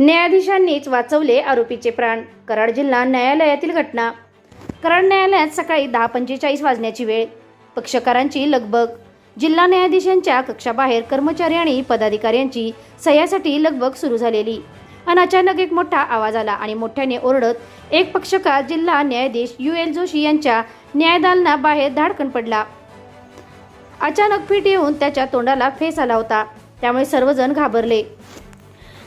न्यायाधीशांनीच वाचवले आरोपीचे प्राण. कराड जिल्हा न्यायालयातील घटना. कराड न्यायालयात सकाळी दहा पंचेचाळीस वाजण्याची वेळ. पक्षकारांची लगबग. जिल्हा न्यायाधीशांच्या कक्षाबाहेर कर्मचारी आणि पदाधिकाऱ्यांची सह्यासाठी लगबग सुरू झालेली. आणि अचानक एक मोठा आवाज आला आणि मोठ्याने ओरडत एक पक्षकार जिल्हा न्यायाधीश यू एल जोशी यांच्या न्यायदालना बाहेर धाडकन पडला. अचानक फिट येऊन त्याच्या तोंडाला फेस आला होता. त्यामुळे सर्वजण घाबरले.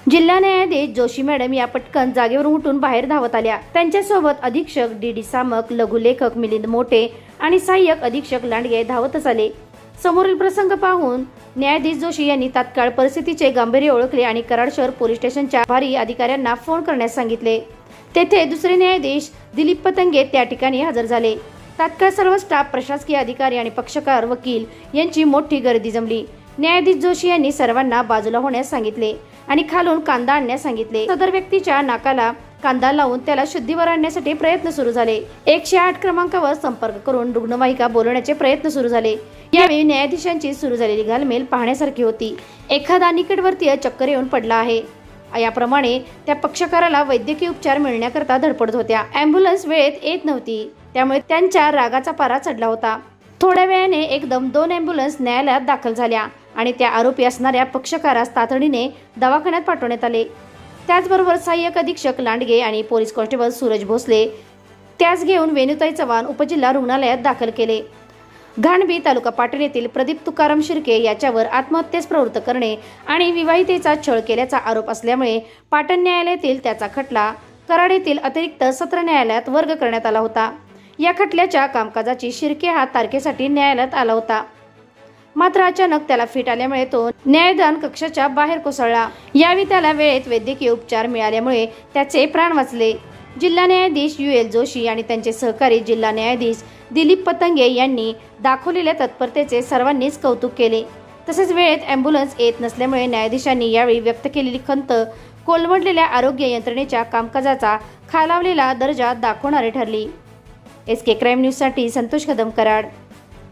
जिल्हा न्यायाधीश जोशी मॅडम या पटकन जागेवरून उठून बाहेर धावत आल्या. त्यांच्यासोबत अधीक्षक डी डी सामक लघुलेखक मिलिंद मोठे आणि सहाय्यक अधीक्षक लांडगे धावतच आले. समोरील प्रसंग पाहून न्यायाधीश जोशी यांनी तात्काळ परिस्थितीचे गांभीर्य ओळखले आणि कराड शहर पोलीस स्टेशनच्या भारी अधिकाऱ्यांना फोन करण्यास सांगितले. तेथे दुसरे न्यायाधीश दिलीप पतंगे त्या ठिकाणी हजर झाले. तात्काळ सर्व स्टाफ प्रशासकीय अधिकारी आणि पक्षकार वकील यांची मोठी गर्दी जमली. न्यायाधीश जोशी यांनी सर्वांना बाजूला होण्यास सांगितले आणि खालून कांदा आणण्यास सांगितले. सदर व्यक्तीच्या नाकाला कांदा लावून त्याला शुद्धीवर आणण्यासाठी प्रयत्न सुरू झाले. एकशे आठ क्रमांकावर संपर्क करून रुग्णवाहिका बोलवण्याचे प्रयत्न सुरू झाले. यावेळी न्यायाधीशांची सुरू झालेली घालमेल पाहण्यासारखी होती. एखादा निकटवर्तीय चक्कर येऊन पडला आहे. याप्रमाणे त्या पक्षकाराला वैद्यकीय उपचार मिळण्याकरता धडपडत होत्या. अँब्युलन्स वेळेत येत नव्हती. त्यामुळे त्यांच्या रागाचा पारा चढला होता. थोड्या वेळाने एकदम दोन अँब्युलन्स न्यायालयात दाखल झाल्या. आणि त्या आरोपी असणाऱ्या पक्षकारास तातडीने दवाखान्यात पाठवण्यात आले. त्याचबरोबर सहाय्यक अधीक्षक लांडगे आणि पोलीस कॉन्स्टेबल सूरज भोसले त्यास घेऊन वेणुताई चव्हाण उपजिल्हा रुग्णालयात दाखल केले. घाणबी तालुका पाटण येथील प्रदीप तुकाराम शिर्के याच्यावर आत्महत्येस प्रवृत्त करणे आणि विवाहितेचा छळ केल्याचा आरोप असल्यामुळे पाटण न्यायालयातील त्याचा खटला कराड येथील अतिरिक्त सत्र न्यायालयात वर्ग करण्यात आला होता. या खटल्याच्या कामकाजाची शिर्के हा तारखेसाठी न्यायालयात आला होता. मात्र अचानक त्याला फिट आल्यामुळे तो न्यायदान कक्षाच्या बाहेर कोसळला. यावेळी त्याला वेळेत वैद्यकीय उपचार मिळाल्यामुळे त्याचे प्राण वाचले. जिल्हा न्यायाधीश यू एल जोशी आणि त्यांचे सहकारी जिल्हा न्यायाधीश दिलीप पतंगे यांनी दाखवलेल्या तत्परतेचे सर्वांनीच कौतुक केले. तसेच वेळेत अँब्युलन्स येत नसल्यामुळे न्यायाधीशांनी यावेळी व्यक्त केलेली खंत कोलमडलेल्या आरोग्य यंत्रणेच्या कामकाजाचा खालावलेला दर्जा दाखवणारी ठरली. एस के क्राईम न्यूजसाठी संतोष कदम कराड